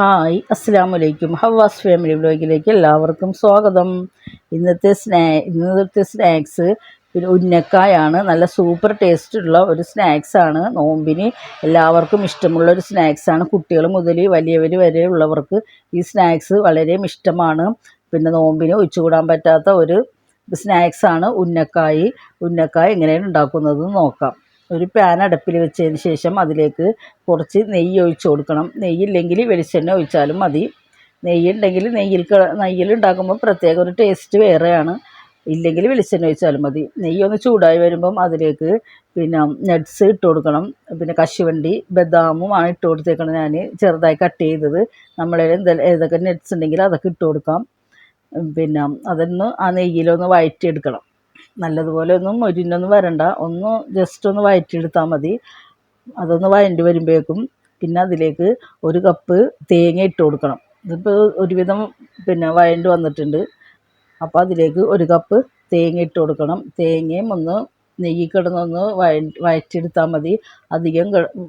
Hi അസ്സാം വലൈക്കും ഹവാസ് family വ്ലോഗിലേക്ക് എല്ലാവർക്കും സ്വാഗതം. ഇന്നത്തെ സ്നാ ഇന്നത്തെ സ്നാക്സ് പിന്നെ ഉന്നക്കായാണ്. നല്ല സൂപ്പർ ടേസ്റ്റുള്ള ഒരു സ്നാക്സാണ്. നോമ്പിന് എല്ലാവർക്കും ഇഷ്ടമുള്ള ഒരു സ്നാക്സാണ്. കുട്ടികൾ മുതൽ വലിയവർ വരെ ഉള്ളവർക്ക് ഈ സ്നാക്സ് വളരെ ഇഷ്ടമാണ്. പിന്നെ നോമ്പിന് ഒഴിച്ചുകൂടാൻ പറ്റാത്ത ഒരു സ്നാക്സാണ് ഉന്നക്കായി. ഉന്നക്കായ എങ്ങനെയാണ് ഉണ്ടാക്കുന്നതെന്ന് നോക്കാം. ഒരു പാൻ അടുപ്പിൽ വെച്ചതിന് ശേഷം അതിലേക്ക് കുറച്ച് നെയ്യ് ഒഴിച്ച് കൊടുക്കണം. നെയ്യില്ലെങ്കിൽ വെളിച്ചെണ്ണ ഒഴിച്ചാലും മതി. നെയ്യുണ്ടെങ്കിൽ നെയ്യിൽ നെയ്യിൽ ഉണ്ടാക്കുമ്പോൾ പ്രത്യേക ഒരു ടേസ്റ്റ് വേറെയാണ്. ഇല്ലെങ്കിൽ വെളിച്ചെണ്ണ ഒഴിച്ചാലും മതി. നെയ്യ് ഒന്ന് ചൂടായി വരുമ്പം അതിലേക്ക് പിന്നെ നട്ട്സ് ഇട്ട് കൊടുക്കണം. പിന്നെ കശുവണ്ടി ബദാമുമാണ് ഇട്ട് കൊടുത്തേക്കണം ഞാൻ ചെറുതായി കട്ട് ചെയ്തത്. നമ്മളെ ഏതൊക്കെ നട്ട്സ് ഉണ്ടെങ്കിൽ അതൊക്കെ ഇട്ട് കൊടുക്കാം. പിന്നെ അതൊന്ന് ആ നെയ്യിലൊന്ന് വഴറ്റിയെടുക്കണം നല്ലതുപോലെ ഒന്നും മൊരിഞ്ഞൊന്നും വരണ്ട. ഒന്ന് ജസ്റ്റ് ഒന്ന് വഴറ്റിയെടുത്താൽ മതി. അതൊന്ന് വഴണ്ടി വരുമ്പോഴേക്കും പിന്നെ അതിലേക്ക് ഒരു കപ്പ് തേങ്ങ ഇട്ട് കൊടുക്കണം. ഇതിപ്പോൾ ഒരുവിധം പിന്നെ വയണ്ടി വന്നിട്ടുണ്ട്. അപ്പോൾ അതിലേക്ക് ഒരു കപ്പ് തേങ്ങ ഇട്ട് കൊടുക്കണം. തേങ്ങയും ഒന്ന് നെയ്യ് കിടന്നൊന്ന് വഴ വഴറ്റിയെടുത്താൽ മതി. അധികം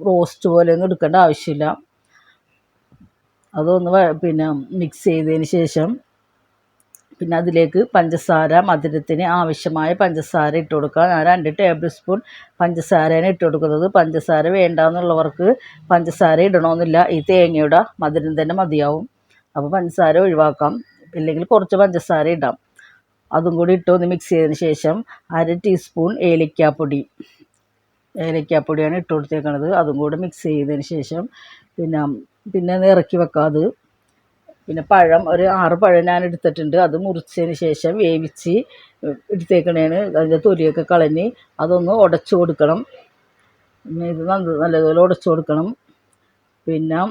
റോസ്റ്റ് പോലെ ഒന്നും എടുക്കേണ്ട ആവശ്യമില്ല. അതൊന്ന് പിന്നെ മിക്സ് ചെയ്തതിന് ശേഷം പിന്നെ അതിലേക്ക് പഞ്ചസാര മധുരത്തിന് ആവശ്യമായ പഞ്ചസാര ഇട്ട് കൊടുക്കുക. ഞാൻ രണ്ട് ടേബിൾ സ്പൂൺ പഞ്ചസാരയാണ് ഇട്ട് കൊടുക്കുന്നത്. പഞ്ചസാര വേണ്ടാന്നുള്ളവർക്ക് പഞ്ചസാര ഇടണമെന്നില്ല ഈ തേങ്ങയുടെ മധുരം തന്നെ മതിയാവും. അപ്പോൾ പഞ്ചസാര ഒഴിവാക്കാം. ഇല്ലെങ്കിൽ കുറച്ച് പഞ്ചസാര ഇടാം. അതും കൂടി ഇട്ട് ഒന്ന് മിക്സ് ചെയ്തതിന് ശേഷം അര ടീസ്പൂൺ ഏലക്കാപ്പൊടി. ഏലക്കാപ്പൊടിയാണ് ഇട്ട് കൊടുത്തേക്കണത്. അതും കൂടെ മിക്സ് ചെയ്തതിന് ശേഷം പിന്നെ പിന്നെ ഇറക്കി വെക്കാം. അത് പിന്നെ പഴം ഒരു ആറ് പഴം ഞാൻ എടുത്തിട്ടുണ്ട്. അത് മുറിച്ചതിന് ശേഷം വേവിച്ച് എടുത്തേക്കണേന് അതിന്റെ തൊലിയൊക്കെ കളഞ്ഞ് അതൊന്ന് ഉടച്ചു കൊടുക്കണം. ഇത് നല്ലതുപോലെ ഉടച്ചു കൊടുക്കണം. പിന്നെ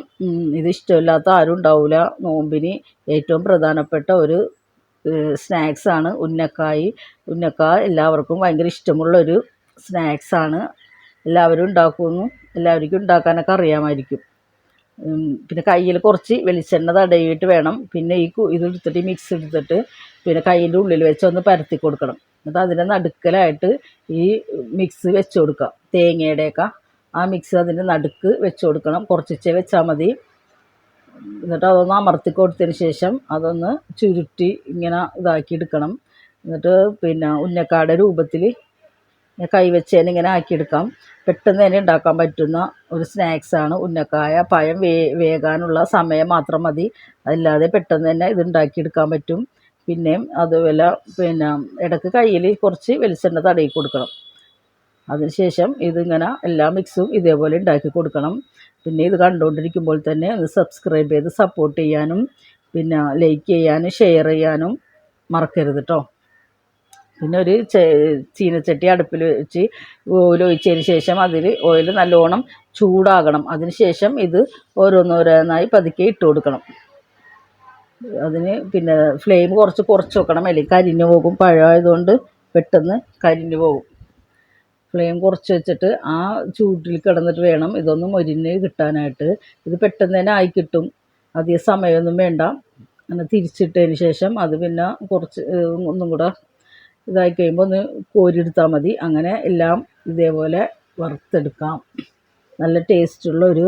ഇത് ഇഷ്ടമില്ലാത്ത ആരും ഉണ്ടാവില്ല നോമ്പിന് ഏറ്റവും പ്രധാനപ്പെട്ട ഒരു സ്നാക്സാണ് ഉന്നക്കായി. ഉന്നക്കായ എല്ലാവർക്കും ഭയങ്കര ഇഷ്ടമുള്ളൊരു സ്നാക്സാണ് എല്ലാവരും ഉണ്ടാക്കുമെന്നും എല്ലാവർക്കും ഉണ്ടാക്കാനൊക്കെ അറിയാമായിരിക്കും. പിന്നെ കയ്യിൽ കുറച്ച് വെളിച്ചെണ്ണ തടയിട്ട് വേണം. പിന്നെ ഈ ഇത് എടുത്തിട്ട് മിക്സ് എടുത്തിട്ട് പിന്നെ കയ്യിന്റെ ഉള്ളിൽ വെച്ച് ഒന്ന് പരത്തി കൊടുക്കണം. എന്നിട്ട് അതിന്റെ നടുക്കലായിട്ട് ഈ മിക്സ് വെച്ച് കൊടുക്കുക. തേങ്ങയുടെയൊക്കെ ആ മിക്സ് അതിന്റെ നടുക്ക് വെച്ച് കൊടുക്കണം. കുറച്ചിച്ചേ വെച്ചാൽ മതി. എന്നിട്ട് അതൊന്ന് അമർത്തി കൊടുത്തതിന് ശേഷം അതൊന്ന് ചുരുട്ടി ഇങ്ങനെ ഇതാക്കി എടുക്കണം. എന്നിട്ട് പിന്നെ ഉന്നക്കാടെ രൂപത്തിൽ കൈ തന്നെ ഇങ്ങനെ ആക്കിയെടുക്കാം. പെട്ടെന്ന് തന്നെ ഉണ്ടാക്കാൻ പറ്റുന്ന ഒരു സ്നാക്സാണ് ഉന്നക്കായ. പഴം വേ വേകാനുള്ള സമയം മാത്രം മതി. അല്ലാതെ പെട്ടെന്ന് തന്നെ ഇത് ഉണ്ടാക്കിയെടുക്കാൻ പറ്റും. പിന്നെയും അതുപോലെ പിന്നെ ഇടയ്ക്ക് കയ്യിൽ കുറച്ച് വെളിച്ചെണ്ണ തടയി കൊടുക്കണം. അതിനുശേഷം ഇതിങ്ങനെ എല്ലാ മിക്സും ഇതേപോലെ ഉണ്ടാക്കി കൊടുക്കണം. പിന്നെ ഇത് കണ്ടുകൊണ്ടിരിക്കുമ്പോൾ തന്നെ ഒന്ന് സബ്സ്ക്രൈബ് ചെയ്ത് സപ്പോർട്ട് ചെയ്യാനും പിന്നെ ലൈക്ക് ചെയ്യാനും ഷെയർ ചെയ്യാനും മറക്കരുത് കേട്ടോ പിന്നെ ഒരു ചീനച്ചട്ടി അടുപ്പിൽ വെച്ച് ഓയിൽ ഒഴിച്ചതിന് ശേഷം അതിൽ ഓയിൽ നല്ലോണം ചൂടാകണം. അതിന് ശേഷം ഇത് ഓരോന്നോരോന്നായി പതുക്കെ ഇട്ട് കൊടുക്കണം. അതിന് പിന്നെ ഫ്ലെയിം കുറച്ച് കുറച്ച് വെക്കണം. അല്ലെങ്കിൽ കരിഞ്ഞു പോകും. പഴമായതുകൊണ്ട് പെട്ടെന്ന് കരിഞ്ഞു പോകും. ഫ്ലെയിം കുറച്ച് വെച്ചിട്ട് ആ ചൂട്ടിൽ കിടന്നിട്ട് വേണം ഇതൊന്ന് മൊരിഞ്ഞ് കിട്ടാനായിട്ട്. ഇത് പെട്ടെന്ന് തന്നെ ആയി കിട്ടും. അധികം സമയമൊന്നും വേണ്ട. അങ്ങനെ തിരിച്ചിട്ടതിന് ശേഷം അത് പിന്നെ കുറച്ച് ഒന്നും കൂടെ ഇതായി കഴിയുമ്പോൾ ഒന്ന് കോരിയെടുത്താൽ മതി. അങ്ങനെ എല്ലാം ഇതേപോലെ വറുത്തെടുക്കാം. നല്ല ടേസ്റ്റുള്ള ഒരു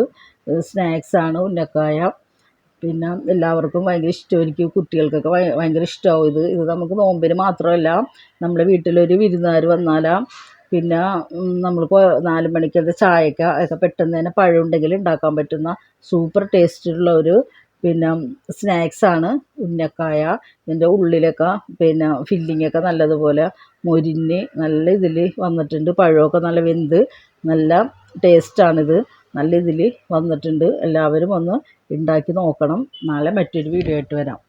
സ്നാക്സാണ് ഉന്നക്കായ. പിന്നെ എല്ലാവർക്കും ഭയങ്കര ഇഷ്ടമായിരിക്കും കുട്ടികൾക്കൊക്കെ ഭയ- ഭയങ്കര ഇഷ്ടമാവും ഇത്. ഇത് നമുക്ക് നോമ്പിന് മാത്രമല്ല നമ്മുടെ വീട്ടിലൊരു വിരുന്നുകാർ വന്നാലാ പിന്നെ നമ്മൾക്ക് നാല് മണിക്കത്തെ ചായക്ക ഒക്കെ പെട്ടെന്ന് തന്നെ പഴം ഉണ്ടെങ്കിൽ ഉണ്ടാക്കാൻ പറ്റുന്ന സൂപ്പർ ടേസ്റ്റുള്ള ഒരു പിന്നെ സ്നാക്സാണ് ഉന്നക്കായ ഇതിന്റെ ഉള്ളിലൊക്കെ പിന്നെ ഫില്ലിങ്ങൊക്കെ നല്ലതുപോലെ മൊരിഞ്ഞ് നല്ല ഇതിൽ വന്നിട്ടുണ്ട്. പഴമൊക്കെ നല്ല വെന്ത് നല്ല ടേസ്റ്റാണിത് നല്ല ഇതിൽ വന്നിട്ടുണ്ട്. എല്ലാവരും ഒന്ന് ഉണ്ടാക്കി നോക്കണം. നാളെ മറ്റൊരു വീഡിയോ ആയിട്ട് വരാം.